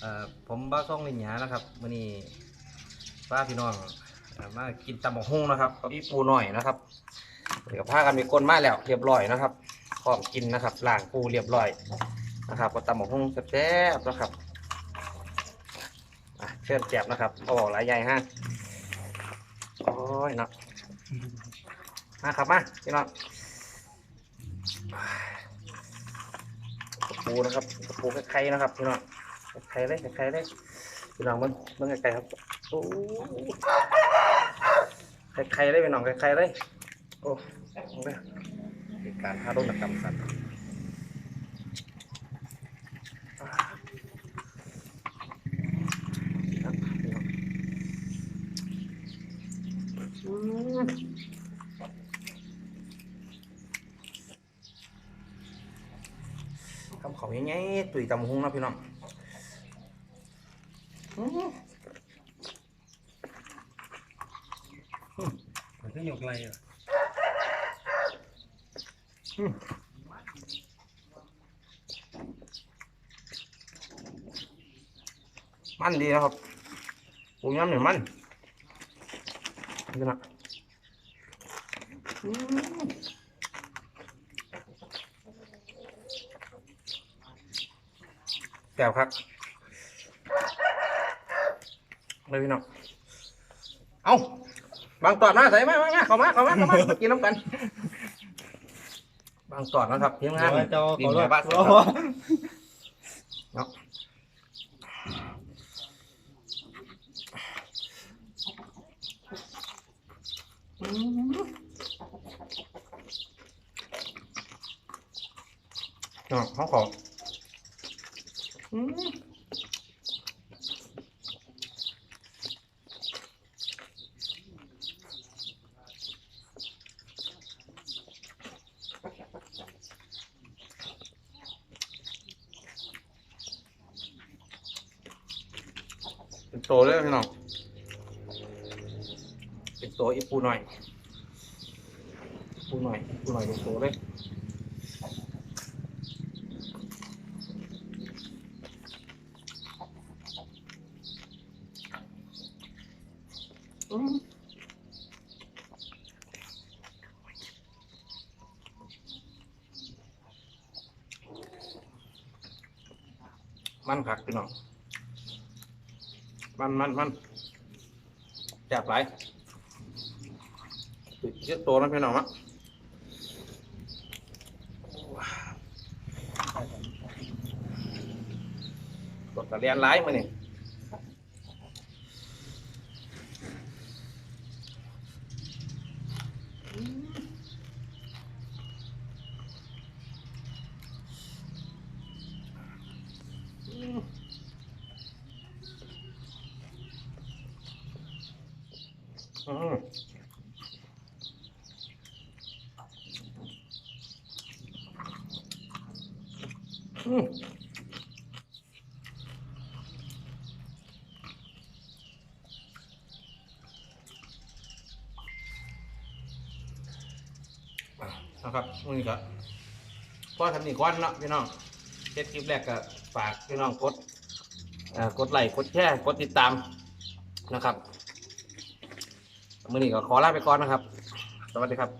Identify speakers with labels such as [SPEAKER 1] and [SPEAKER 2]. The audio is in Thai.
[SPEAKER 1] เอ่อผมบ้าซ่องลินหยานะครับมื้อนี้ป้าพี่น้องเอ่อมากินตำบักหุ่งนะครับกับพี่ปูหน่อยนะครับเดี๋ยวพากันมีคนมาแล้วเรียบร้อยนะครับพร้อมกินนะครับล้างปูเรียบร้อยนะครับก็ตำบักหุ่งแซ่บๆนะครับอะเชิญแจบนะครับเอาบอกหลายใหญ่ฮะโอ้ยเนาะมาครับมาพี่น้องปูนะครับปูไข่ๆนะครับพี่น้อง ไข่เลยไข่เลยพี่น้องมันมันไข่ครับโอ้ไข่ไข่เลยพี่น้องไข่ไข่เลยโอ้เลยเหตุการณ์ทารุณกรรมสัตว์อ่าครับพี่น้องอืมคำขาง่ายๆตุยตำหุ้งนะพี่น้อง ม
[SPEAKER 2] มันก็ยกไรอะ
[SPEAKER 1] มันดีนะครับปูย้ำหนึ่งมันนี่นะแก้วครับ เลยพี่น้องเอาบางตอนมาใส่มามามาเข้ามาเข้ามาเข้ามามากินน้ำกัน บางตอนนะครับทีมงาน
[SPEAKER 2] เจ้า
[SPEAKER 1] ดิ
[SPEAKER 2] เขา
[SPEAKER 1] น
[SPEAKER 2] ด้
[SPEAKER 1] ให
[SPEAKER 2] ว
[SPEAKER 1] ญ่
[SPEAKER 2] ย
[SPEAKER 1] บ้าน
[SPEAKER 2] โอ้
[SPEAKER 1] เนาะอืมเนาะเขาขอ โตเลยพี่น้อง เป็นโตอีปูหน่อยปูหน่อยปูหน่อยเป็นโตเลยอืมมันผักพี่น้อง มันมันมันจับไหลติดเยอะตัวนะพี่น้องมะกดตะเลียนไล่มาเนี่ย อืมนะครับมือก็พอทำนี่ก้อนเนาะพี่น้องเช็ดคลิปแรกก็ฝากพี่น้องกดกดไลค์กดแชร์กดติดตามนะครับ มื่อนี้ก็ขอลาไปก่อนนะครับ สวัสดีครับ